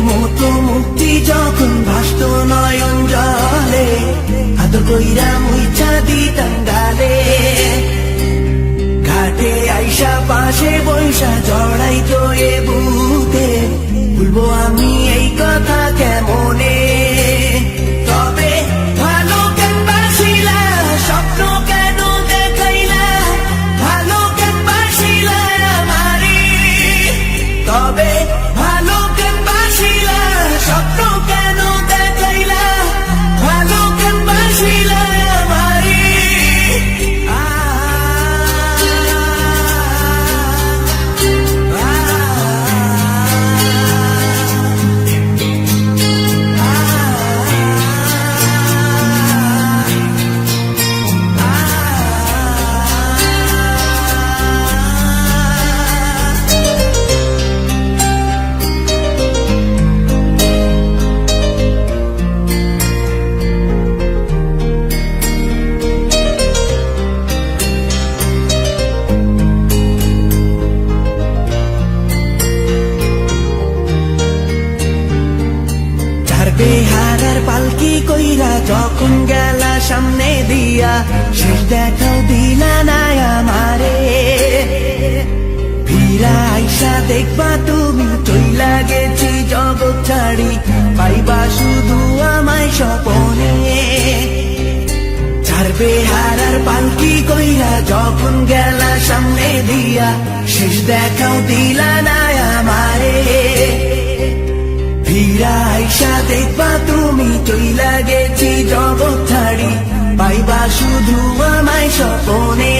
মতো মুক্তি যখন ভাসত নয়ন জলে, আদর কইরা মুইছা দিতাম গালে ঘাটে আইসা পাশে বৈশা জড়াই দিয়া শেষ দেখাও দিলা না আমারে ফিরা আইসা দেখবা তুমি চইলা গেছি জগৎ ছাড়ি পাইবা শুধু আমায় স্বপনে চার বেহারার পালকি কইরা যখন গেলা সামনে দিয়া শেষ দেখাও দিলা না আমারে ফিরা আইসা দেখবা তুমি চইলা গেছি জগৎ ছাড়ি পাইবা শুধু আমায় স্বপনে।